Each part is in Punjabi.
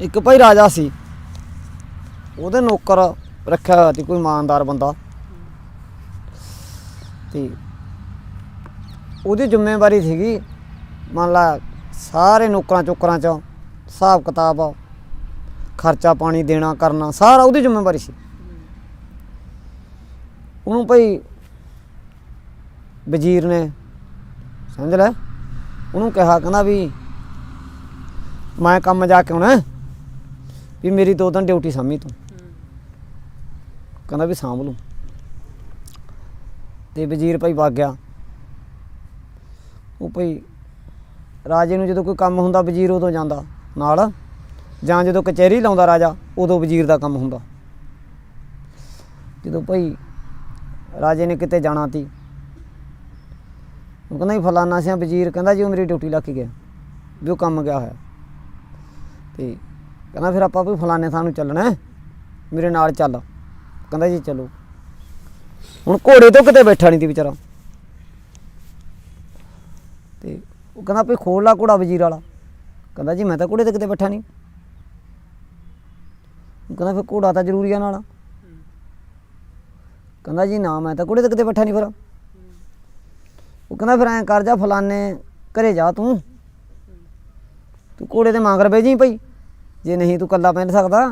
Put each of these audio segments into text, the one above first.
ਇੱਕ ਭਾਈ ਰਾਜਾ ਸੀ। ਉਹਦੇ ਨੌਕਰ ਰੱਖਿਆ ਹੋਇਆ ਸੀ ਕੋਈ ਇਮਾਨਦਾਰ ਬੰਦਾ। ਤੇ ਉਹਦੀ ਜ਼ਿੰਮੇਵਾਰੀ ਸੀਗੀ, ਮੰਨ ਲਾ ਸਾਰੇ ਨੌਕਰਾਂ ਚੋਕਰਾਂ ਚ ਹਿਸਾਬ ਕਿਤਾਬ, ਖਰਚਾ ਪਾਣੀ ਦੇਣਾ, ਕਰਨਾ, ਸਾਰਾ ਉਹਦੀ ਜ਼ਿੰਮੇਵਾਰੀ ਸੀ। ਉਹਨੂੰ ਭਾਈ ਵਜ਼ੀਰ ਨੇ, ਸਮਝ ਲੈ, ਉਹਨੂੰ ਕਿਹਾ, ਕਹਿੰਦਾ ਵੀ ਮੈਂ ਕੰਮ ਜਾ ਕੇ ਆਉਣਾ। ਵੀ ਮੇਰੀ ਦੋ ਦਿਨ ਡਿਊਟੀ ਸਾਂਭੀ ਤੂੰ। ਕਹਿੰਦਾ ਵੀ ਸਾਂਭ ਲੂੰ। ਤੇ ਵਜ਼ੀਰ ਭਾਈ ਵਗ ਗਿਆ। ਉਹ ਭਾਈ ਰਾਜੇ ਨੂੰ ਜਦੋਂ ਕੋਈ ਕੰਮ ਹੁੰਦਾ ਵਜ਼ੀਰ ਉਦੋਂ ਜਾਂਦਾ ਨਾਲ, ਜਾਂ ਜਦੋਂ ਕਚਹਿਰੀ ਲਾਉਂਦਾ ਰਾਜਾ, ਉਦੋਂ ਵਜ਼ੀਰ ਦਾ ਕੰਮ ਹੁੰਦਾ। ਜਦੋਂ ਭਾਈ ਰਾਜੇ ਨੇ ਕਿਤੇ ਜਾਣਾ ਤੀ ਉਹ ਕਹਿੰਦਾ ਜੀ ਫਲਾਨਾ ਸਿਆ ਵਜ਼ੀਰ ਕਹਿੰਦਾ ਜੀ ਉਹ ਮੇਰੀ ਡਿਊਟੀ ਲੱਗ ਕੇ ਗਿਆ, ਵੀ ਉਹ ਕੰਮ ਗਿਆ ਹੋਇਆ। ਤੇ ਕਹਿੰਦਾ ਫਿਰ ਆਪਾਂ ਵੀ ਫਲਾਣੇ ਥਾਂ ਨੂੰ ਚੱਲਣਾ ਮੇਰੇ ਨਾਲ ਚੱਲ। ਕਹਿੰਦਾ ਜੀ ਚਲੋ। ਹੁਣ ਘੋੜੇ ਤੋਂ ਕਿਤੇ ਬੈਠਾ ਨਹੀਂ ਤੀ ਵਿਚਾਰਾ। ਤੇ ਉਹ ਕਹਿੰਦਾ ਵੀ ਖੋਲ ਲਾ ਘੋੜਾ ਵਜ਼ੀਰ ਵਾਲਾ। ਕਹਿੰਦਾ ਜੀ ਮੈਂ ਤਾਂ ਘੋੜੇ ਤੇ ਕਿਤੇ ਬੈਠਾ ਨਹੀਂ। ਕਹਿੰਦਾ ਫਿਰ ਘੋੜਾ ਤਾਂ ਜ਼ਰੂਰੀ ਆ ਨਾਲ। ਕਹਿੰਦਾ ਜੀ ਨਾ, ਮੈਂ ਤਾਂ ਘੋੜੇ ਤੇ ਕਿਤੇ ਬੈਠਾ ਨਹੀਂ ਫਿਰ। ਉਹ ਕਹਿੰਦਾ ਫਿਰ ਐਂ ਕਰ ਜਾ ਫਲਾਨੇ ਘਰੇ ਜਾ ਤੂੰ। ਤੂੰ ਘੋੜੇ ਤੇ ਮੰਗ ਰਵੇ ਜੀ ਭਾਈ। ਜੇ ਨਹੀਂ ਤੂੰ ਕੱਲਾ ਪੈਣ ਸਕਦਾ।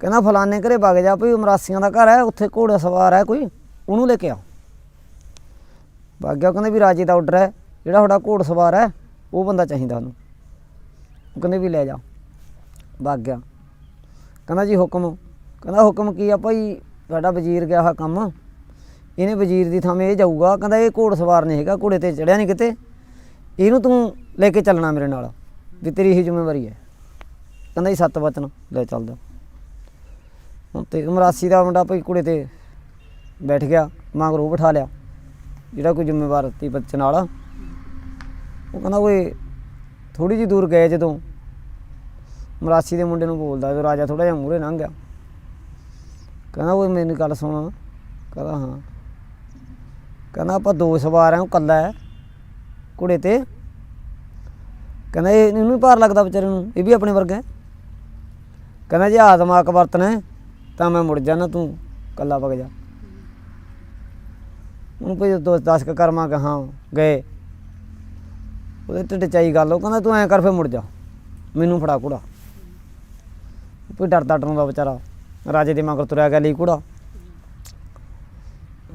ਕਹਿੰਦਾ ਫਲਾਨੇ ਘਰੇ ਵਗ ਜਾ ਭਈ ਮਰਾਸੀਆਂ ਦਾ ਘਰ ਹੈ, ਉੱਥੇ ਘੋੜਾ ਸਵਾਰ ਹੈ ਕੋਈ, ਉਹਨੂੰ ਲੈ ਕੇ ਆ। ਵਗ ਗਿਆ ਕਹਿੰਦੇ ਵੀ ਰਾਜੇ ਦਾ ਆਰਡਰ ਹੈ, ਜਿਹੜਾ ਤੁਹਾਡਾ ਘੋੜ ਸਵਾਰ ਹੈ, ਉਹ ਬੰਦਾ ਚਾਹੀਦਾ ਉਹਨੂੰ। ਉਹ ਕਹਿੰਦੇ ਵੀ ਲੈ ਜਾ। ਵਗ ਗਿਆ। ਕਹਿੰਦਾ ਜੀ ਹੁਕਮ, ਕਹਿੰਦਾ ਹੁਕਮ ਕੀ ਆ ਭਾਈ, ਸਾਡਾ ਵਜ਼ੀਰ ਗਿਆ ਹਾ ਕੰਮ, ਇਹਨੇ ਵਜ਼ੀਰ ਦੀ ਥਾਂ ਇਹ ਜਾਊਗਾ, ਕਹਿੰਦਾ ਇਹ ਘੋੜ ਸਵਾਰ ਨਹੀਂ ਹੈਗਾ, ਘੋੜੇ ਤੇ ਚੜਿਆ ਨਹੀਂ ਕਿਤੇ। ਇਹਨੂੰ ਤੂੰ ਲੈ ਕੇ ਚੱਲਣਾ ਮੇਰੇ ਨਾਲ, ਵੀ ਤੇਰੀ ਹੀ ਜ਼ਿੰਮੇਵਾਰੀ ਹੈ। ਕਹਿੰਦਾ ਜੀ, ਸੱਤ ਵਚਨ। ਲੈ ਚੱਲਦਾ ਤੇ ਮਰਾਸੀ ਦਾ ਮੁੰਡਾ ਭਾਈ ਘੋੜੇ ਤੇ ਬੈਠ ਗਿਆ ਮਗਰ ਉਹ ਬਿਠਾ ਲਿਆ। ਜਿਹੜਾ ਕੋਈ ਜ਼ਿੰਮੇਵਾਰ ਤੀ ਬੱਚੇ ਨਾਲ। ਉਹ ਕਹਿੰਦਾ, ਓਏ ਥੋੜੀ ਜਿਹੀ ਦੂਰ ਗਏ ਜਦੋਂ। ਮਰਾਸੀ ਦੇ ਮੁੰਡੇ ਨੂੰ ਬੋਲਦਾ ਤੇ ਰਾਜਾ ਥੋੜਾ ਜਿਹਾ ਮੂਹਰੇ ਲੰਘ ਗਿਆ। ਕਹਿੰਦਾ, ਓਏ ਮੈਨੂੰ ਗੱਲ ਸੁਣ। ਕਹਿੰਦਾ, ਹਾਂ। ਕਹਿੰਦਾ, ਆਪਾਂ ਦੋ ਸਵਾਰ ਆ, ਉਹ ਕੱਲਾ ਹੈ ਘੋੜੇ ਤੇ। ਕਹਿੰਦਾ, ਇਹ ਇਹਨੂੰ ਵੀ ਭਾਰ ਲੱਗਦਾ ਵਿਚਾਰੇ ਨੂੰ। ਇਹ ਵੀ ਆਪਣੇ ਵਰਗਾ ਹੈ। ਕਹਿੰਦਾ ਜੇ ਆਤਮਾਕ ਵਰਤਣਾ ਹੈ, ਤਾਂ ਮੈਂ ਮੁੜ ਜਾਣਾ ਤੂੰ ਕੱਲਾ ਵਗ ਜਾ। ਉਹਨੂੰ ਕੋਈ ਦੋ 10 ਕ ਕਰਮਾ ਕਹਾਂ ਗਏ। ਉਹਦੇ ਢਿੱਡ ਚਾਈ ਗੱਲ ਉਹ ਕਹਿੰਦਾ ਤੂੰ ਐਂ ਕਰ ਫੇ ਮੁੜ ਜਾ। ਮੈਨੂੰ ਫੜਾ ਕੁੜਾ। ਕੋਈ ਡਰਦਾ ਡਰਾਉਂਦਾ ਵਿਚਾਰਾ। ਰਾਜੇ ਦੇ ਮਗਰ ਤੁਰਿਆ ਗਿਆ ਲਈ ਕੁੜਾ।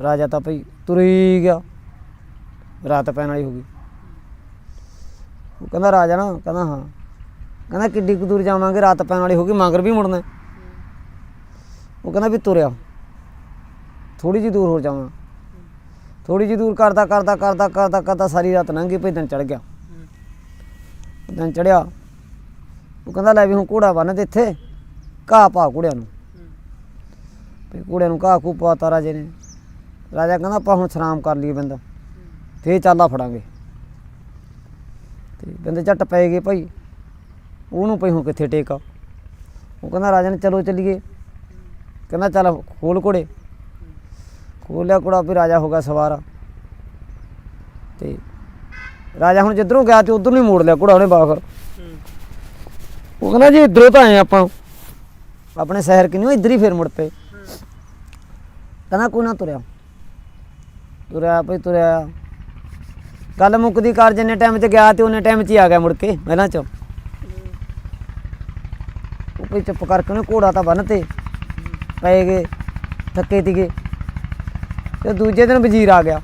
ਰਾਜਾ ਤਾਂ ਭਈ ਤੁਰੀ ਗਿਆ। ਰਾਤ ਪੈਣ ਵਾਲੀ ਹੋ ਗਈ। ਉਹ ਕਹਿੰਦਾ ਰਾਜਾ ਨਾ ਕਹਿੰਦਾ ਹਾਂ। ਕਹਿੰਦਾ ਕਿੱਡੀ ਕੁ ਦੂਰ ਜਾਵਾਂਗੇ, ਰਾਤ ਪੈਣ ਵਾਲੀ ਹੋ ਗਈ ਮਗਰ ਵੀ ਮੁੜਨਾ ਹੈ। ਉਹ ਕਹਿੰਦਾ ਵੀ ਤੁਰਿਆ। ਥੋੜੀ ਜਿਹੀ ਦੂਰ ਹੋਰ ਜਾਵਾਂ। ਥੋੜੀ ਜਿਹੀ ਦੂਰ ਕਰਦਾ ਕਰਦਾ ਕਰਦਾ ਕਰਦਾ ਕਰਦਾ ਸਾਰੀ ਰਾਤ ਲੰਘ ਗਈ ਭਈ ਦਿਨ ਚੜ ਗਿਆ। ਦਿਨ ਚੜਿਆ ਉਹ ਕਹਿੰਦਾ ਲੈ ਵੀ ਹੁਣ ਘੋੜਾ ਬੰਨ ਦੇ ਇੱਥੇ, ਘਾਹ ਪਾ ਘੋੜਿਆਂ ਨੂੰ। ਤੇ ਘੋੜਿਆਂ ਨੂੰ ਘਾਹ ਕੂ ਪਾਤਾ ਰਾਜੇ ਨੇ। ਰਾਜਾ ਕਹਿੰਦਾ ਆਪਾਂ ਹੁਣ ਸਰਾਮ ਕਰ ਲਈਏ ਬੰਦਾ। ਫੇਰ ਚਾਲਾ ਫੜਾਂਗੇ। ਤੇ ਬੰਦੇ ਝੱਟ ਪੈ ਗਏ ਭਾਈ। ਉਹਨੂੰ ਪਈ ਹੁਣ ਕਿੱਥੇ ਟੇਕਾ ਉਹ ਕਹਿੰਦਾ ਰਾਜਾ ਨੇ ਚਲੋ ਚੱਲੀਏ। ਕਹਿੰਦਾ ਚੱਲ ਖੋਲ ਘੋੜੇ। ਖੋਲਿਆ ਘੋੜਾ ਵੀ ਰਾਜਾ ਹੋ ਗਿਆ ਸਵਾਰ। ਤੇ ਰਾਜਾ ਹੁਣ ਜਿੱਧਰੋਂ ਗਿਆ ਤੇ ਉਧਰ ਨੂੰ ਮੋੜ ਲਿਆ ਘੋੜਾ ਉਹਨੇ ਬਾਖਰ ਉਹ ਕਹਿੰਦਾ ਜੀ ਇਧਰੋਂ ਤਾਂ ਆਏ ਆਪਾਂ। ਆਪਣੇ ਸ਼ਹਿਰ ਕਿਨੂੰ ਇੱਧਰ ਹੀ ਫੇਰ ਮੁੜ ਪਏ। ਕਹਿੰਦਾ ਕੋਈ ਨਾ ਤੁਰਿਆ। ਤੁਰਿਆ ਭਈ ਤੁਰਿਆ। ਗੱਲ ਮੁੱਕਦੀ ਕਾਰ ਜਿੰਨੇ ਟਾਈਮ 'ਚ ਗਿਆ ਤੇ ਉਹਨੇ ਟਾਈਮ 'ਚ ਹੀ ਆ ਗਿਆ ਮੁੜ ਕੇ ਪਹਿਲਾਂ 'ਚ। ਉਹ ਭਈ ਚੁੱਪ ਕਰਕੇ ਉਹਨੇ ਘੋੜਾ ਤਾਂ ਬੰਨ ਪਏ ਗਏ, ਥੱਕੇ ਤੀਗੇ ਤੇ ਦੂਜੇ ਦਿਨ ਵਜ਼ੀਰ ਆ ਗਿਆ।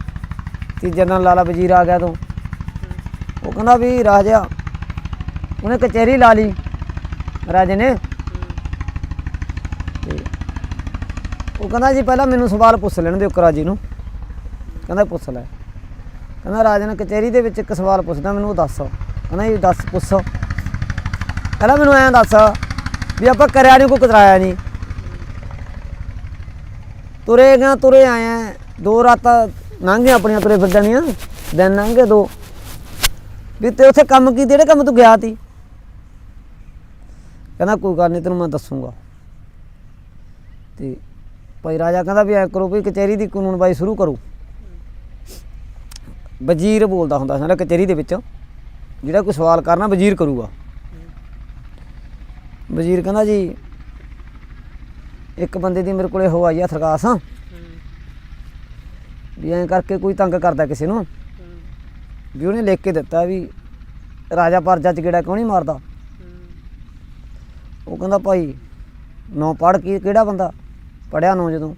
ਤੀਜੇ ਦਿਨ ਲਾਲਾ ਵਜ਼ੀਰ ਆ ਗਿਆ ਤੋਂ ਉਹ ਕਹਿੰਦਾ ਵੀ ਰਾਜਾ ਉਹਨੇ ਕਚਹਿਰੀ ਲਾ ਲਈ ਰਾਜੇ ਨੇ। ਉਹ ਕਹਿੰਦਾ ਜੀ ਪਹਿਲਾਂ ਮੈਨੂੰ ਸਵਾਲ ਪੁੱਛ ਲੈਣ ਦਿਓ ਕਰਾ ਜੀ ਨੂੰ। ਕਹਿੰਦਾ ਪੁੱਛ ਲੈ। ਕਹਿੰਦਾ ਰਾਜੇ ਨੇ ਕਚਹਿਰੀ ਦੇ ਵਿੱਚ ਇੱਕ ਸਵਾਲ ਪੁੱਛਦਾ, ਮੈਨੂੰ ਉਹ ਦੱਸ। ਕਹਿੰਦਾ ਜੀ ਦੱਸ ਪੁੱਛ। ਕਹਿੰਦਾ ਮੈਨੂੰ ਐਂ ਦੱਸ ਵੀ ਆਪਾਂ ਕਰਿਆ ਨਹੀਂ ਕੋਈ ਕਤਰਾਇਆ ਨਹੀਂ ਤੁਰੇ ਗਿਆ ਤੁਰੇ ਆਏ ਆਂ, ਦੋ ਰਾਤਾਂ ਲੰਘ ਗਈਆਂ ਆਪਣੀਆਂ ਤੁਰੇ ਫਿਰਦਣੀਆਂ ਦਿਨ ਲੰਘ ਗਏ ਦੋ। ਵੀ ਤੇ ਉੱਥੇ ਕੰਮ ਕੀ ਜਿਹੜੇ ਕੰਮ ਤੂੰ ਗਿਆ ਤੀ ਕਹਿੰਦਾ ਕੋਈ ਗੱਲ ਨਹੀਂ ਤੈਨੂੰ ਮੈਂ ਦੱਸੂਗਾ। ਤੇ ਭਾਈ ਰਾਜਾ ਕਹਿੰਦਾ ਵੀ ਐ ਕਰੋ ਵੀ ਕਚਹਿਰੀ ਦੀ ਕਾਨੂੰਨਬਾਜ਼ੀ ਸ਼ੁਰੂ ਕਰੋ। ਵਜ਼ੀਰ ਬੋਲਦਾ ਹੁੰਦਾ ਸੀ ਨਾ ਕਚਹਿਰੀ ਦੇ ਵਿੱਚ ਜਿਹੜਾ ਕੋਈ ਸਵਾਲ ਕਰਨਾ ਵਜ਼ੀਰ ਕਰੂਗਾ। ਵਜ਼ੀਰ ਕਹਿੰਦਾ ਜੀ ਇੱਕ ਬੰਦੇ ਦੀ ਮੇਰੇ ਕੋਲੇ ਹੋ ਆਈ ਆ ਹੂੰ। ਵੀ ਐਂ ਕਰਕੇ ਕੋਈ ਤੰਗ ਕਰਦਾ ਕਿਸੇ ਨੂੰ। ਵੀ ਉਹਨੇ ਲਿਖ ਕੇ ਦਿੱਤਾ ਵੀ ਰਾਜਾ ਪਰਜਾ ਚ ਕਿਹੜਾ ਕਿਉਂ ਨਹੀਂ ਮਾਰਦਾ? ਉਹ ਕਹਿੰਦਾ ਭਾਈ ਨੌ ਪੜ ਕੀ ਕਿਹੜਾ ਬੰਦਾ? ਪੜਿਆ ਨੌ ਜਦੋਂ।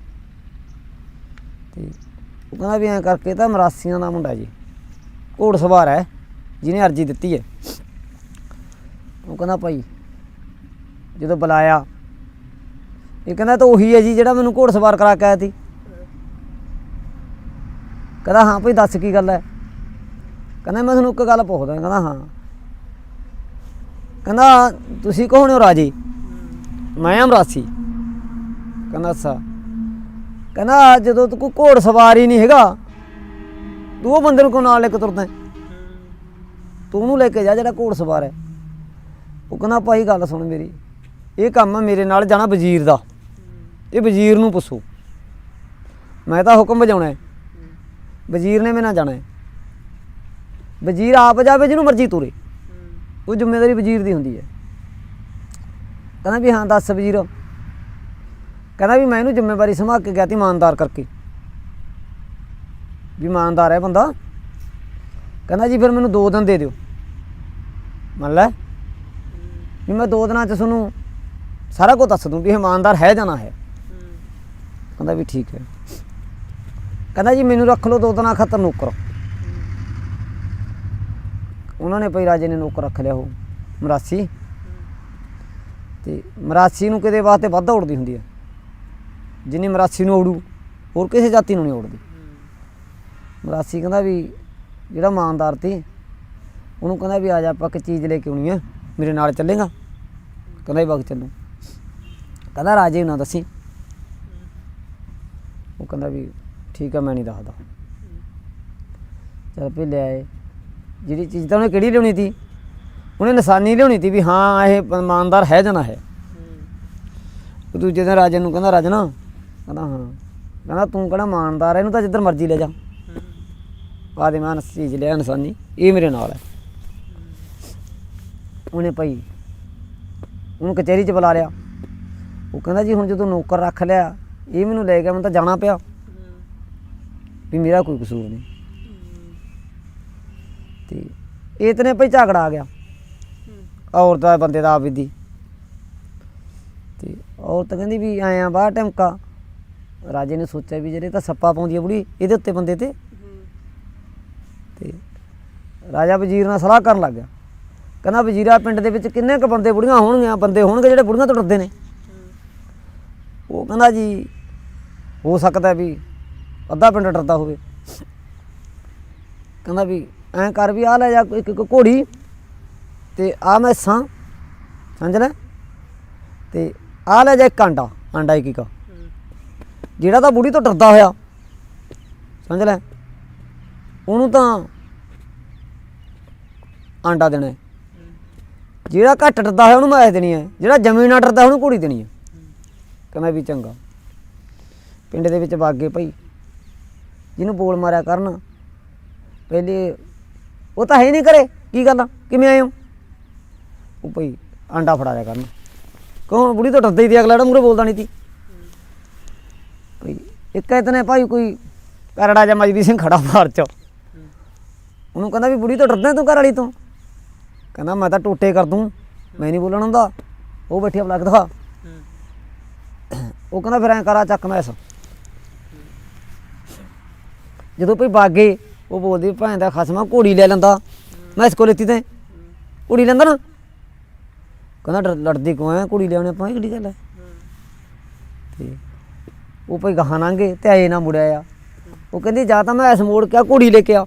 ਤੇ ਉਹ ਕਹਿੰਦਾ ਵੀ ਐਂ ਕਰਕੇ ਤਾਂ ਮਰਾਸੀਆਂ ਦਾ ਮੁੰਡਾ ਜੀ। ਘੋੜ ਸਵਾਰ ਹੈ ਜਿਹਨੇ ਅਰਜੀ ਦਿੱਤੀ ਹੈ। ਉਹ ਕਹਿੰਦਾ ਭਾਈ ਜਦੋਂ ਬੁਲਾਇਆ। ਇਹ ਕਹਿੰਦਾ, ਤਾਂ ਉਹੀ ਹੈ ਜੀ ਜਿਹੜਾ ਮੈਨੂੰ ਘੋੜ ਸਵਾਰ ਕਰਾ ਕੇ ਆਇਆ ਸੀ। ਕਹਿੰਦਾ, ਹਾਂ ਭਾਈ, ਦੱਸ ਕੀ ਗੱਲ ਹੈ? ਕਹਿੰਦਾ, ਮੈਂ ਤੁਹਾਨੂੰ ਇੱਕ ਗੱਲ ਪੁੱਛਦਾ, ਕਹਿੰਦਾ, ਹਾਂ। ਕਹਿੰਦਾ, ਤੁਸੀਂ ਕੌਣ ਹੋ ਰਾਜੇ? ਮੈਂ ਅਮਰਾਸੀ ਕਹਿੰਦਾ, ਅੱਛਾ। ਕਹਿੰਦਾ, ਜਦੋਂ ਤੂੰ ਕੋਈ ਘੋੜ ਸਵਾਰ ਹੀ ਨਹੀਂ ਹੈਗਾ, ਤੂੰ ਉਹ ਬੰਦੇ ਨੂੰ ਕਿਉਂ ਨਾਲ ਲੈ ਕੇ ਤੁਰਦਾ ਤੂੰ ਉਹਨੂੰ ਲੈ ਕੇ ਜਾ ਜਿਹੜਾ ਘੋੜ ਸਵਾਰ ਹੈ। ਉਹ ਕਹਿੰਦਾ, ਭਾਈ, ਗੱਲ ਸੁਣ ਮੇਰੀ। ਇਹ ਕੰਮ ਮੇਰੇ ਨਾਲ ਜਾਣਾ ਵਜ਼ੀਰ ਦਾ। ਇਹ ਵਜ਼ੀਰ ਨੂੰ ਪੁੱਛੋ। ਮੈਂ ਤਾਂ ਹੁਕਮ ਵਜਾਉਣਾ ਹੈ। ਵਜ਼ੀਰ ਨੇ ਮੇਰੇ ਨਾਲ ਜਾਣਾ ਹੈ। ਵਜ਼ੀਰ ਆਪ ਜਾਵੇ ਜਿਹਨੂੰ ਮਰਜ਼ੀ ਤੁਰੇ। ਉਹ ਜ਼ਿੰਮੇਵਾਰੀ ਵਜ਼ੀਰ ਦੀ ਹੁੰਦੀ ਹੈ। ਕਹਿੰਦਾ ਵੀ ਹਾਂ, ਦੱਸ ਵਜ਼ੀਰ। ਕਹਿੰਦਾ ਵੀ ਮੈਂ ਇਹਨੂੰ ਜ਼ਿੰਮੇਵਾਰੀ ਸੰਭਾਲ ਕੇ ਗਿਆ ਤੀ ਇਮਾਨਦਾਰ ਕਰਕੇ। ਵੀ ਇਮਾਨਦਾਰ ਹੈ ਬੰਦਾ। ਕਹਿੰਦਾ ਜੀ ਫਿਰ ਮੈਨੂੰ ਦੋ ਦਿਨ ਦੇ ਦਿਓ। ਮੰਨ ਲੈ। ਵੀ ਮੈਂ ਦੋ ਦਿਨਾਂ ਚ ਤੁਹਾਨੂੰ ਸਾਰਾ ਕੁਝ ਦੱਸ ਦੂੰ ਵੀ ਇਮਾਨਦਾਰ ਹੈ ਜਾਂ ਨਾ ਹੈ। ਕਹਿੰਦਾ ਵੀ ਠੀਕ ਹੈ। ਕਹਿੰਦਾ ਜੀ, ਮੈਨੂੰ ਰੱਖ ਲਓ, ਦੋ ਦਿਨਾਂ ਖਾਤਰ ਨੌਕਰ। ਉਹਨਾਂ ਨੇ ਭਈ ਰਾਜੇ ਨੇ ਨੌਕਰ ਰੱਖ ਲਿਆ ਉਹ, ਮਰਾਸੀ। ਤੇ ਮਰਾਸੀ ਨੂੰ ਕਿਤੇ ਵਾਸਤੇ ਵੱਧ ਉੜਦੀ ਹੁੰਦੀ ਹੈ? ਜਿੰਨੀ ਮਰਾਸੀ ਨੂੰ ਉੜੂ ਹੋਰ ਕਿਸੇ ਜਾਤੀ ਨੂੰ ਨਹੀਂ ਉੜਦੀ ਮਰਾਸੀ ਕਹਿੰਦਾ ਵੀ ਜਿਹੜਾ ਇਮਾਨਦਾਰ ਤੀ ਉਹਨੂੰ ਕਹਿੰਦਾ ਵੀ ਆ ਜਾ, ਆਪਾਂ ਇੱਕ ਚੀਜ਼ ਲੈ ਕੇ ਆਉਣੀ ਆ ਮੇਰੇ ਨਾਲ ਚੱਲੇਗਾ। ਕਹਿੰਦਾ ਵੀ ਵਕਤ ਚੱਲੂ। ਕਹਿੰਦਾ ਰਾਜੇ ਨੂੰ ਨਾ ਦੱਸੀ। ਉਹ ਕਹਿੰਦਾ ਵੀ ਠੀਕ ਆ, ਮੈਂ ਨਹੀਂ ਦੱਸਦਾ। ਚੱਲ ਪਈ ਲਿਆਏ ਜਿਹੜੀ ਚੀਜ਼ ਤਾਂ ਉਹਨੇ ਕਿਹੜੀ ਲਿਆਉਣੀ ਸੀ ਉਹਨੇ ਨਿਸ਼ਾਨੀ ਲਿਆਉਣੀ ਸੀ ਵੀ ਹਾਂ, ਇਹ ਇਮਾਨਦਾਰ ਹੈ ਜਾਂ ਨਾ ਹੈ। ਉਹ ਦੂਜੇ ਦਿਨ ਰਾਜੇ ਨੂੰ ਕਹਿੰਦਾ ਰਾਜਨਾ ਕਹਿੰਦਾ ਹਾਂ। ਕਹਿੰਦਾ ਤੂੰ ਕਿਹੜਾ ਇਮਾਨਦਾਰ ਹੈ, ਇਹਨੂੰ ਤਾਂ ਜਿੱਧਰ ਮਰਜ਼ੀ ਲੈ ਜਾ। ਆ ਦੇ ਮੈਂ ਚੀਜ਼ ਲਿਆ, ਨਿਸ਼ਾਨੀ। ਇਹ ਮੇਰੇ ਨਾਲ ਹੈ। ਉਹਨੇ ਭਾਈ ਉਹਨੂੰ ਕਚਹਿਰੀ 'ਚ ਬੁਲਾ ਲਿਆ। ਉਹ ਕਹਿੰਦਾ ਜੀ ਹੁਣ ਜਦੋਂ ਨੌਕਰ ਰੱਖ ਲਿਆ, ਇਹ ਮੈਨੂੰ ਲੈ ਗਿਆ, ਮੈਨੂੰ ਤਾਂ ਜਾਣਾ ਪਿਆ। ਵੀ ਮੇਰਾ ਕੋਈ ਕਸੂਰ ਨਹੀਂ। ਤੇ ਇਤਨੇ ਭਾਈ ਝਗੜਾ ਆ ਗਿਆ। ਔਰਤ ਦਾ, ਬੰਦੇ ਦਾ ਆਪ ਦੀ ਤੇ ਔਰਤ ਕਹਿੰਦੀ ਵੀ ਆਇਆ ਬਾਹਰ ਟਮਕਾ। ਰਾਜੇ ਨੇ ਸੋਚਿਆ ਵੀ ਜਿਹੜੇ ਤਾਂ ਸੱਪਾ ਪਾਉਂਦੀ ਆ ਬੁੜੀ, ਇਹਦੇ ਉੱਤੇ ਬੰਦੇ ਤੇ। ਤੇ ਰਾਜਾ ਵਜ਼ੀਰ ਨਾਲ ਸਲਾਹ ਕਰਨ ਲੱਗ ਗਿਆ। ਕਹਿੰਦਾ ਵਜ਼ੀਰਾ ਪਿੰਡ ਦੇ ਵਿੱਚ ਕਿੰਨੇ ਕ ਬੰਦੇ ਬੁੜੀਆਂ ਹੋਣਗੀਆਂ, ਬੰਦੇ ਹੋਣਗੇ ਜਿਹੜੇ ਬੁੜੀਆਂ ਤੋਂ ਡਰਦੇ ਨੇ। ਉਹ ਕਹਿੰਦਾ ਜੀ ਹੋ ਸਕਦਾ ਵੀ ਅੱਧਾ ਪਿੰਡ ਡਰਦਾ ਹੋਵੇ। ਕਹਿੰਦਾ ਵੀ ਐਂ ਕਰ ਵੀ ਆ ਲੈ ਜਾ ਇੱਕ ਇੱਕ ਘੋੜੀ ਤੇ ਆ ਮੈਸਾਂ ਸਮਝ ਲੈ? ਤੇ ਆ ਲੈ ਜਾ ਇੱਕ ਆਂਡਾ ਆਂਡਾ ਇੱਕ ਇੱਕ। ਜਿਹੜਾ ਤਾਂ ਬੁੜੀ ਤੋਂ ਡਰਦਾ ਹੋਇਆ, ਸਮਝ ਲੈ? ਉਹਨੂੰ ਤਾਂ ਆਂਡਾ ਦੇਣਾ ਜਿਹੜਾ ਘੱਟ ਡਰਦਾ ਹੋਇਆ ਉਹਨੂੰ ਮੈਂ ਦੇਣੀ ਹੈ। ਜਿਹੜਾ ਜ਼ਮੀਨ ਨਾਲ ਡਰਦਾ ਉਹਨੂੰ ਘੋੜੀ ਦੇਣੀ ਹੈ। ਕਹਿੰਦਾ ਵੀ ਚੰਗਾ। ਪਿੰਡ ਦੇ ਵਿੱਚ ਵਗ ਗਏ ਭਾਈ, ਜਿਹਨੂੰ ਬੋਲ ਮਾਰਿਆ ਕਰਨ ਪਹਿਲੇ ਉਹ ਤਾਂ ਹੈ ਹੀ ਨਹੀਂ ਕਰੇ ਕੀ ਗੱਲ ਕਿਵੇਂ ਆਏ ਹੋ? ਉਹ ਭਾਈ ਆਂਡਾ ਫੜਾ ਰਿਆ ਕਰਨ। ਕੌਣ ਬੁੜੀ ਤੋਂ ਡਰਦਾ ਹੀ ਤੇ ਅਗਲਾ ਜਿਹੜਾ ਮੂਰੇ ਬੋਲਦਾ ਨਹੀਂ ਸੀ। ਭਾਈ, ਇੱਕ ਇਤਨੇ ਭਾਈ ਕੋਈ ਕਰੜਾ ਜਾਂ ਮਜਬੀ ਸਿੰਘ ਖੜਾ ਬਾਹਰ ਚ। ਉਹਨੂੰ ਕਹਿੰਦਾ ਵੀ ਬੁੜੀ ਤੋਂ ਡਰਦਾ ਤੂੰ ਘਰ ਵਾਲੀ ਤੋਂ। ਕਹਿੰਦਾ, ਮੈਂ ਤਾਂ ਟੋਟੇ ਕਰ ਦੂੰ, ਮੈਂ ਨਹੀਂ ਬੋਲਣ ਹੁੰਦਾ ਉਹ ਬੈਠੀ ਆ ਬਲਕ ਦਿਖਾ ਉਹ ਕਹਿੰਦਾ ਫਿਰ ਐਂ ਕਰਾ ਚੱਕ ਮੈਸ ਜਦੋਂ ਭਈ ਬਾਗੇ ਉਹ ਬੋਲਦੀ ਭੈਣ ਦਾ ਖਸਮਾ ਘੋੜੀ ਲੈ ਲੈਂਦਾ। ਮੈਂ ਇਸ ਕੋਲ ਲੈਤੀ ਤੇ। ਘੋੜੀ ਲੈਂਦਾ ਨਾ। ਕਹਿੰਦਾ ਲੜਦੀ ਕਿਉਂ ਐ? ਘੋੜੀ ਲਿਆਉਣੇ ਆਪਾਂ ਕਿਹੜੀ ਗੱਲ ਐ? ਤੇ ਉਹ ਭਈ ਗਾਹਾਂ ਲੰਘੇ ਤੇ ਆਏ ਨਾ ਮੁੜਿਆ ਆ ਉਹ ਕਹਿੰਦੀ ਜਾਂ ਤਾਂ ਮੈਂ ਐਸ ਮੋੜ ਕੇ ਆ, ਘੋੜੀ ਲੈ ਕੇ ਆ।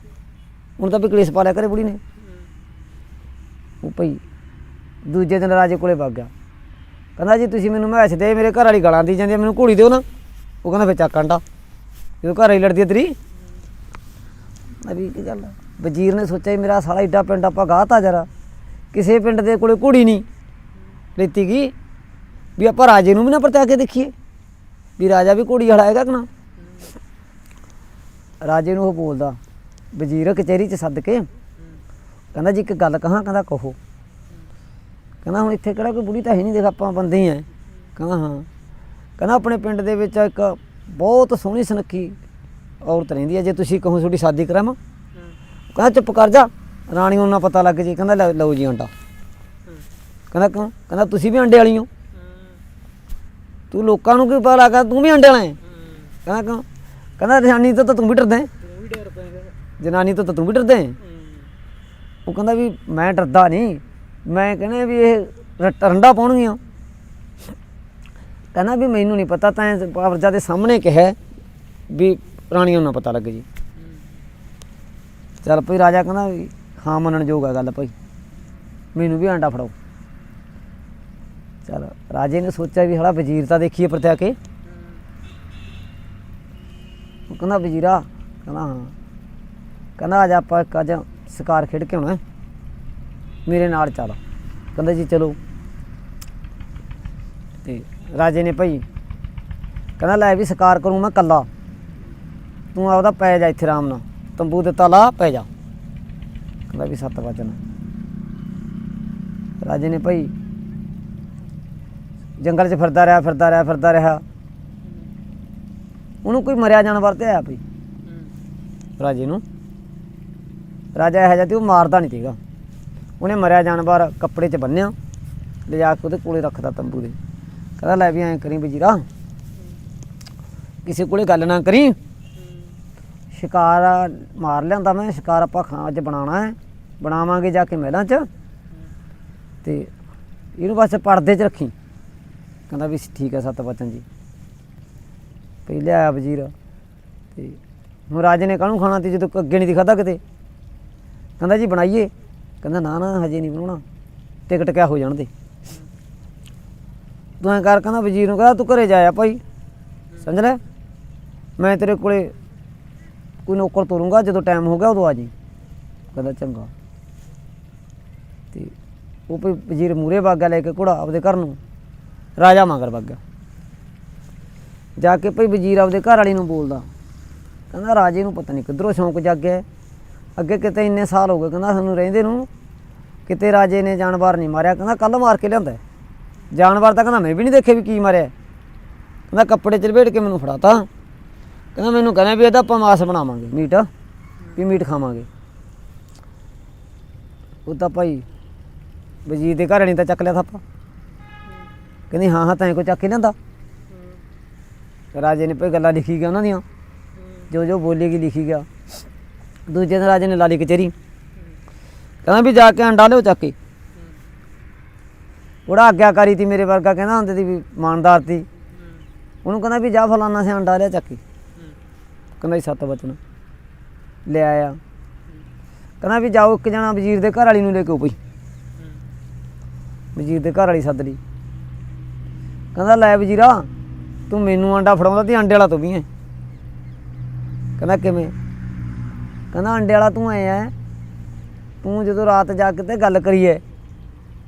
ਹੁਣ ਤਾਂ ਵੀ ਕਲੇਸ਼ ਪਾ ਲਿਆ ਕਰੇ ਬੁੜੀ ਨੇ। ਉਹ ਭਈ ਦੂਜੇ ਦਿਨ ਰਾਜੇ ਕੋਲੇ ਵਗ ਗਿਆ। ਕਹਿੰਦਾ ਜੀ ਤੁਸੀਂ ਮੈਨੂੰ ਮੈਸ ਦੇ ਮੇਰੇ ਘਰ ਵਾਲੀ ਗਾਲਾਂ ਦੀ ਜਾਂਦੀ ਆ, ਮੈਨੂੰ ਘੋੜੀ ਦਿਓ ਨਾ। ਉਹ ਕਹਿੰਦਾ ਫਿਰ ਚੱਕ ਆਂਡਾ। ਜਦੋਂ ਘਰ ਵਾਲੀ ਲੜਦੀ ਆ ਤੇਰੀ। ਮੈਂ ਵੀ ਕੀ ਗੱਲ ਆ? ਵਜ਼ੀਰ ਨੇ ਸੋਚਿਆ ਵੀ ਮੇਰਾ ਸਾਲਾ ਏਡਾ ਪਿੰਡ ਆਪਾਂ ਗਾਹਤਾ ਜਰਾ। ਕਿਸੇ ਪਿੰਡ ਦੇ ਕੋਲੇ ਘੋੜੀ ਨਹੀਂ ਲੈਤੀ ਗਈ ਵੀ ਆਪਾਂ ਰਾਜੇ ਨੂੰ ਵੀ ਨਾ ਪਰਚਾ ਕੇ ਦੇਖੀਏ। ਵੀ ਰਾਜਾ ਵੀ ਘੋੜੀ ਵਾਲਾ ਹੈਗਾ ਕਿ ਨਾ? ਰਾਜੇ ਨੂੰ ਉਹ ਬੋਲਦਾ ਵਜ਼ੀਰ ਕਚਹਿਰੀ 'ਚ ਸੱਦ ਕੇ। ਕਹਿੰਦਾ ਜੀ ਇੱਕ ਗੱਲ ਕਹਾਂ ਕਹਿੰਦਾ ਕਹੋ। ਕਹਿੰਦਾ ਹੁਣ ਇੱਥੇ ਕਿਹੜਾ ਕੋਈ ਬੁੜੀ ਤਾਂ ਹੈ ਨਹੀਂ, ਦੇਖ ਆਪਾਂ ਬੰਦੇ ਹੀ ਆ। ਕਹਿੰਦਾ ਹਾਂ। ਕਹਿੰਦਾ ਆਪਣੇ ਪਿੰਡ ਦੇ ਵਿੱਚ ਇੱਕ ਬਹੁਤ ਸੋਹਣੀ ਸੁਨੱਖੀ ਔਰਤ ਰਹਿੰਦੀ ਹੈ ਜੇ ਤੁਸੀਂ ਕਹੋ ਤੁਹਾਡੀ ਸ਼ਾਦੀ ਕਰਾਵਾਂ। ਕਹਿੰਦਾ ਚੁੱਪ ਕਰ ਜਾ, ਰਾਣੀ ਨੂੰ ਨਾ ਪਤਾ ਲੱਗ ਜੇ, ਕਹਿੰਦਾ ਲਓ ਜੀ ਅੰਡਾ। ਕਹਿੰਦਾ ਕਿਉਂ? ਕਹਿੰਦਾ ਤੁਸੀਂ ਵੀ ਅੰਡੇ ਵਾਲੀ ਹੋ। ਤੂੰ ਲੋਕਾਂ ਨੂੰ ਕੀ ਪਤਾ ਲੱਗਾ, ਤੂੰ ਵੀ ਅੰਡੇ ਵਾਲਾ ਹੈ। ਕਹਿੰਦਾ ਕਿਉਂ? ਕਹਿੰਦਾ ਜਨਾਨੀ ਤੋਂ ਤਾਂ ਤੂੰ ਵੀ ਡਰਦਾ ਹੈ। ਜਨਾਨੀ ਤੋਂ ਤਾਂ ਤੂੰ ਵੀ ਡਰਦਾ ਹੈ। ਉਹ ਕਹਿੰਦਾ ਵੀ ਮੈਂ ਡਰਦਾ ਨਹੀਂ। ਮੈਂ ਕਹਿੰਦਾ ਵੀ ਇਹ ਰ- ਰੰਡਾ ਪਾਉਣਗੀਆਂ। ਕਹਿੰਦਾ ਵੀ ਮੈਨੂੰ ਨਹੀਂ ਪਤਾ, ਤਾਂ ਪਾਵਰਜਾ ਦੇ ਸਾਹਮਣੇ ਕਿਹਾ ਵੀ ਰਾਣੀਆਂ ਨੂੰ ਨਾ ਪਤਾ ਲੱਗ ਜੀ। ਚੱਲ ਭਈ ਰਾਜਾ ਕਹਿੰਦਾ ਵੀ ਹਾਂ ਮੰਨਣ ਯੋਗ ਆ ਗੱਲ ਭਾਈ। ਮੈਨੂੰ ਵੀ ਆਂਡਾ ਫੜਾਓ। ਚੱਲ ਰਾਜੇ ਨੇ ਸੋਚਿਆ ਵੀ ਹਲਾ ਵਜ਼ੀਰ ਤਾਂ ਦੇਖੀਏ ਪਰਤਿਆ ਕੇ। ਉਹ ਕਹਿੰਦਾ, ਵਜ਼ੀਰਾ, ਕਹਿੰਦਾ, ਹਾਂ। ਕਹਿੰਦਾ ਅੱਜ ਆਪਾਂ ਇੱਕ ਅੱਜ ਸ਼ਿਕਾਰ ਖੇਡ ਕੇ ਆਉਣਾ ਮੇਰੇ ਨਾਲ ਚੱਲ। ਕਹਿੰਦਾ ਜੀ ਚਲੋ। ਤੇ ਰਾਜੇ ਨੇ ਭਾਈ ਕਹਿੰਦਾ ਲੈ ਵੀ ਸ਼ਿਕਾਰ ਕਰੂੰ ਮੈਂ ਕੱਲਾ ਤੂੰ ਆਪਦਾ ਪੈ ਜਾ ਇੱਥੇ ਆਰਾਮ ਨਾਲ। ਤੰਬੂ ਦਿੱਤਾ ਲਾ ਪੈ ਜਾ। ਕਹਿੰਦਾ ਵੀ ਸੱਤ ਵਜਣ ਰਾਜੇ ਨੇ ਭਾਈ ਜੰਗਲ 'ਚ ਫਿਰਦਾ ਰਿਹਾ ਫਿਰਦਾ ਰਿਹਾ ਫਿਰਦਾ ਰਿਹਾ। ਉਹਨੂੰ ਕੋਈ ਮਰਿਆ ਜਾਨਵਰ ਤੇ ਆਇਆ ਭਾਈ। ਰਾਜੇ ਨੂੰ। ਰਾਜਾ ਇਹੋ ਜਿਹਾ ਤੇ ਉਹ ਮਾਰਦਾ ਨਹੀਂ ਸੀਗਾ। ਉਹਨੇ ਮਰਿਆ ਜਾਨਵਰ ਕੱਪੜੇ 'ਚ ਬੰਨਿਆ ਲਿਜਾ ਕੇ ਉਹਦੇ ਕੋਲੇ ਰੱਖਦਾ ਤੰਬੂ ਦੇ। ਕਹਿੰਦਾ, ਲੈ ਵੀ ਐਂ ਕਰੀ ਵਜੀਰਾ ਕਿਸੇ ਕੋਲੇ ਗੱਲ ਨਾ ਕਰੀ। ਸ਼ਿਕਾਰ ਮਾਰ ਲਿਆਂਦਾ ਮੈਂ, ਸ਼ਿਕਾਰ ਆਪਾਂ ਖਾਂ ਅੱਜ ਬਣਾਉਣਾ ਹੈ। ਬਣਾਵਾਂਗੇ ਜਾ ਕੇ ਮਹਿਲਾਂ 'ਚ। ਤੇ ਇਹਨੂੰ ਬਸ ਪਰਦੇ 'ਚ ਰੱਖੀ। ਕਹਿੰਦਾ ਵੀ ਠੀਕ ਹੈ ਸਤ ਬਚਨ ਜੀ। ਪਹਿਲੇ ਆਇਆ ਵਜ਼ੀਰ। ਤੇ ਹੁਣ ਰਾਜੇ ਨੇ ਕਾਹਨੂੰ ਖਾਣਾ ਤੇ ਜਦੋਂ ਅੱਗੇ ਨਹੀਂ ਦਿਖਾਦਾ ਕਿਤੇ? ਕਹਿੰਦਾ ਜੀ ਬਣਾਈਏ। ਕਹਿੰਦਾ, ਨਾ ਨਾ, ਹਜੇ ਨਹੀਂ ਬਣਾਉਣਾ। ਟਿਕਟ ਕਿਆ ਹੋ ਜਾਣ ਦੇ? ਤੂੰ ਐਂ ਕਰ, ਕਹਿੰਦਾ, ਵਜ਼ੀਰ ਨੂੰ ਕਹਿੰਦਾ, ਤੂੰ ਘਰੇ ਜਾਇਆ ਭਾਈ। ਸਮਝ ਲੈ? ਮੈਂ ਤੇਰੇ ਕੋਲੇ ਕੋਈ ਨੌਕਰ ਤੋਰੂੰਗਾ, ਜਦੋਂ ਟਾਈਮ ਹੋ ਗਿਆ ਉਦੋਂ ਆ ਜੀ ਕਹਿੰਦਾ, ਚੰਗਾ। ਤੇ ਉਹ ਭਈ ਵਜ਼ੀਰ ਮੂਰੇ ਵਾਗਾ ਲੈ ਕੇ ਘੋੜਾ ਆਪਦੇ ਘਰ ਨੂੰ, ਰਾਜਾ ਮਗਰ ਵਗ ਜਾ ਕੇ ਭਈ ਵਜ਼ੀਰ ਆਪਦੇ ਘਰ ਵਾਲੀ ਨੂੰ ਬੋਲਦਾ, ਕਹਿੰਦਾ, ਰਾਜੇ ਨੂੰ ਪਤਾ ਨਹੀਂ ਕਿੱਧਰੋਂ ਸ਼ੌਂਕ ਜਾਗਿਆ ਅੱਗੇ ਕਿਤੇ ਇੰਨੇ ਸਾਲ ਹੋ ਗਏ, ਕਹਿੰਦਾ ਸਾਨੂੰ ਰਹਿੰਦੇ ਨੂੰ ਕਿਤੇ ਰਾਜੇ ਨੇ ਜਾਨਵਰ ਨਹੀਂ ਮਾਰਿਆ, ਕਹਿੰਦਾ ਕੱਲ ਮਾਰ ਕੇ ਲਿਆਂਦਾ। ਹੈ। ਜਾਨਵਰ ਤਾਂ ਕਹਿੰਦਾ ਮੈਂ ਵੀ ਨਹੀਂ ਦੇਖੇ ਵੀ ਕੀ ਮਾਰਿਆ। ਕਹਿੰਦਾ ਕੱਪੜੇ ਚ ਲਪੇਟ ਕੇ ਮੈਨੂੰ ਫੜਾਤਾ। ਕਹਿੰਦਾ ਮੈਨੂੰ ਕਹਿੰਦਾ ਵੀ ਇਹਦਾ ਆਪਾਂ ਮਾਸ ਬਣਾਵਾਂਗੇ, ਮੀਟ, ਵੀ ਮੀਟ ਖਾਵਾਂਗੇ। ਉਹ ਤਾਂ ਭਾਈ ਵਜ਼ੀਰ ਦੇ ਘਰ ਨਹੀਂ ਤਾਂ ਚੱਕ ਲਿਆ ਥਾਪਾ। ਕਹਿੰਦੀ ਹਾਂ ਹਾਂ, ਤੈਂ ਕੋ ਚੱਕ ਹੀ ਲਿਆਂਦਾ। ਰਾਜੇ ਨੇ ਭਈ ਗੱਲਾਂ ਲਿਖੀ ਗਿਆ ਉਹਨਾਂ ਦੀਆਂ। ਜੋ ਜੋ ਬੋਲੇਗੀ ਲਿਖੀ ਗਿਆ। ਦੂਜੇ ਦਿਨ ਰਾਜੇ ਨੇ ਲਾਲੀ ਕਚੇਰੀ ਕਹਿੰਦਾ ਵੀ ਜਾ ਕੇ ਅੰਡਾ ਲਿਓ ਚੱਕ ਕੇ। ਉਹਦਾ ਆਗਿਆਕਾਰੀ ਤੀ ਮੇਰੇ ਵਰਗਾ, ਕਹਿੰਦਾ ਹੁੰਦੇ ਸੀ ਵੀ ਇਮਾਨਦਾਰ ਤੀ ਉਹਨੂੰ ਕਹਿੰਦਾ ਵੀ ਜਾ ਫਲਾਨਾ ਸੇ ਅੰਡਾ ਲਿਆ ਚੱਕ ਕਹਿੰਦਾ ਜੀ ਸੱਤ ਬਚਨ। ਲੈ ਆਇਆ। ਕਹਿੰਦਾ ਵੀ ਜਾਓ ਇੱਕ ਜਣਾ ਵਜ਼ੀਰ ਦੇ ਘਰ ਵਾਲੀ ਨੂੰ ਲੈ ਕੇ ਆਓ ਵਜ਼ੀਰ ਦੇ ਘਰ ਵਾਲੀ ਸੱਦ ਲਈ। ਕਹਿੰਦਾ ਲੈ ਵਜ਼ੀਰਾ, ਤੂੰ ਮੈਨੂੰ ਅੰਡਾ ਫੜਾਉਂਦਾ ਤੇ ਅੰਡੇ ਵਾਲਾ ਤੂੰ ਵੀ ਹੈ। ਕਹਿੰਦਾ ਕਿਵੇਂ? ਕਹਿੰਦਾ, ਅੰਡੇ ਵਾਲਾ ਤੂੰ ਆਇਆ ਹੈ ਤੂੰ ਜਦੋਂ ਰਾਤ ਜਾ ਕੇ ਤੇ ਗੱਲ ਕਰੀਏ,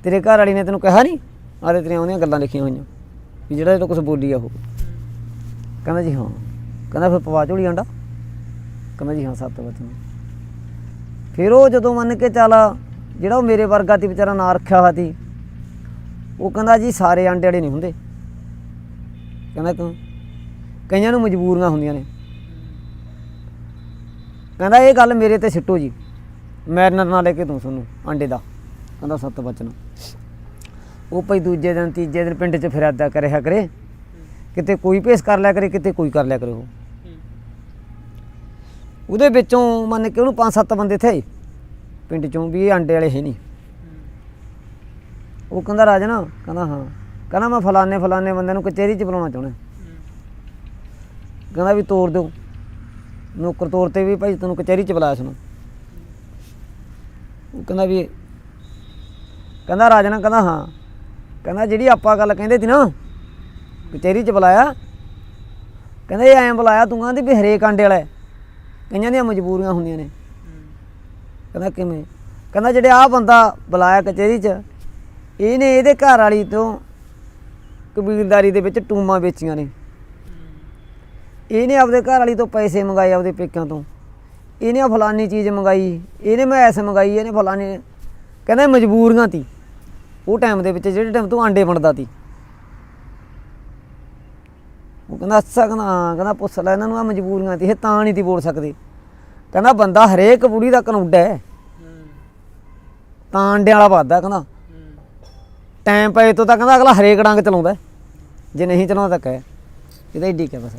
ਤੇਰੇ ਘਰ ਵਾਲੀ ਨੇ ਤੈਨੂੰ ਕਿਹਾ ਨਹੀਂ ਆਰੇ ਤੇਰੀਆਂ ਉਹਦੀਆਂ ਗੱਲਾਂ ਲਿਖੀਆਂ ਹੋਈਆਂ। ਵੀ ਜਿਹੜਾ ਇਹ ਕੁਝ ਬੋਲੀ ਆ ਉਹ। ਕਹਿੰਦਾ ਜੀ ਹਾਂ। ਕਹਿੰਦਾ, ਫਿਰ ਪਵਾ ਝੋਲੀ ਅੰਡਾ? ਕਹਿੰਦਾ ਜੀ ਹਾਂ, ਸੱਤ ਵਚਨ ਫਿਰ ਉਹ ਜਦੋਂ ਮੰਨ ਕੇ ਚੱਲ, ਜਿਹੜਾ ਉਹ ਮੇਰੇ ਵਰਗਾ 'ਤੇ ਵਿਚਾਰਾ ਨਾਂ ਰੱਖਿਆ ਹੋਇਆ ਤੀ ਉਹ ਕਹਿੰਦਾ ਜੀ, ਸਾਰੇ ਆਂਡੇ ਵਾਲੇ ਨਹੀਂ ਹੁੰਦੇ। ਕਹਿੰਦਾ ਕਿਉਂ? ਕਈਆਂ ਨੂੰ ਮਜਬੂਰੀਆਂ ਹੁੰਦੀਆਂ ਨੇ। ਕਹਿੰਦਾ, ਇਹ ਗੱਲ ਮੇਰੇ ਤੇ ਸਿੱਟੋ ਜੀ। ਮੈਰਨਰ ਨਾਲ ਲੈ ਕੇ ਦੂੰ ਤੁਹਾਨੂੰ ਆਂਡੇ ਦਾ। ਕਹਿੰਦਾ, ਸੱਤ ਬਚਨ। ਉਹ ਭਈ ਦੂਜੇ ਦਿਨ, ਤੀਜੇ ਦਿਨ ਪਿੰਡ 'ਚ ਫਿਰਦਾ ਕਰਿਆ ਕਰੇ ਕਿਤੇ ਕੋਈ ਪੇਸ ਕਰ ਲਿਆ ਕਰੇ, ਕਿਤੇ ਕੋਈ ਕਰ ਲਿਆ ਕਰੇ ਉਹ। ਉਹਦੇ ਵਿੱਚੋਂ ਮੰਨ ਕੇ ਉਹਨੂੰ ਪੰਜ ਸੱਤ ਬੰਦੇ ਥੇ। ਪਿੰਡ ਚੋਂ ਵੀ ਇਹ ਆਂਡੇ ਵਾਲੇ ਹੈ ਨਹੀਂ। ਉਹ ਕਹਿੰਦਾ ਰਾਜਨ ਕਹਿੰਦਾ, ਹਾਂ। ਕਹਿੰਦਾ, ਮੈਂ ਫਲਾਣੇ ਫਲਾਣੇ ਬੰਦੇ ਨੂੰ ਕਚਹਿਰੀ 'ਚ ਬੁਲਾਉਣਾ ਚਾਹੁੰਦਾ। ਕਹਿੰਦਾ ਵੀ ਤੋਰ ਦਿਓ। ਨੌਕਰ ਤੌਰ ਤੇ ਵੀ ਭਾਈ ਤੈਨੂੰ ਕਚਹਿਰੀ 'ਚ ਬੁਲਾਇਆ ਸੁਣੋ ਉਹ ਕਹਿੰਦਾ ਵੀ, ਕਹਿੰਦਾ ਰਾਜਨ ਕਹਿੰਦਾ ਹਾਂ। ਕਹਿੰਦਾ ਜਿਹੜੀ ਆਪਾਂ ਗੱਲ ਕਹਿੰਦੇ ਸੀ ਨਾ, ਕਚਹਿਰੀ 'ਚ ਬੁਲਾਇਆ। ਕਹਿੰਦਾ ਇਹ ਐਂ ਬੁਲਾਇਆ ਤੂੰ ਕਹਿੰਦੀ ਵੀ ਹਰੇਕ ਆਂਡੇ ਵਾਲਾ ਕਈਆਂ ਦੀਆਂ ਮਜਬੂਰੀਆਂ ਹੁੰਦੀਆਂ ਨੇ। ਕਹਿੰਦਾ ਕਿਵੇਂ? ਕਹਿੰਦਾ ਜਿਹੜੇ ਆ ਬੰਦਾ ਬੁਲਾਇਆ ਕਚਹਿਰੀ 'ਚ, ਇਹਨੇ ਇਹਦੇ ਘਰ ਵਾਲੀ ਤੋਂ ਕਬੀਲਦਾਰੀ ਦੇ ਵਿੱਚ ਟੂਮਾਂ ਵੇਚੀਆਂ ਨੇ। ਇਹਨੇ ਆਪਦੇ ਘਰ ਵਾਲੀ ਤੋਂ ਪੈਸੇ ਮੰਗਾਏ ਆਪਦੇ ਪੇਕਿਆਂ ਤੋਂ। ਇਹਨੇ ਫਲਾਨੀ ਚੀਜ਼ ਮੰਗਾਈ, ਇਹਨੇ ਮੈਂ ਐਸ ਮੰਗਾਈ, ਇਹਨੇ ਫਲਾਨੀ ਕਹਿੰਦਾ ਇਹ ਮਜਬੂਰੀਆਂ ਤੀ। ਉਹ ਟਾਈਮ ਦੇ ਵਿੱਚ ਜਿਹੜੇ ਟਾਈਮ ਤੂੰ ਆਂਡੇ ਵੰਡਦਾ ਤੀ। ਉਹ ਕਹਿੰਦਾ, ਅੱਛਾ ਕਹਿੰਦਾ, ਹਾਂ, ਕਹਿੰਦਾ ਪੁੱਛ ਲੈ, ਇਹਨਾਂ ਨੂੰ ਆ ਮਜਬੂਰੀਆਂ ਤੀ, ਇਹ ਤਾਂ ਨਹੀਂ ਤੀ ਬੋਲ ਸਕਦੇ। ਕਹਿੰਦਾ, ਬੰਦਾ ਹਰੇਕ ਬੁੜੀ ਦਾ ਕਨੂਡਾ ਹੈ। ਤਾਂ ਅੰਡਿਆਂ ਵਾਲਾ ਵੱਧਦਾ ਕਹਿੰਦਾ। ਟਾਈਮ ਪਏ ਤੋਂ ਤਾਂ ਕਹਿੰਦਾ ਅਗਲਾ ਹਰੇਕ ਡੰਗ ਚਲਾਉਂਦਾ ਜੇ ਨਹੀਂ ਚਲਾਉਂਦਾ ਤਾਂ ਕਹਿ। ਇਹਦਾ ਏਡੀ ਕਿਆ ਬਸ।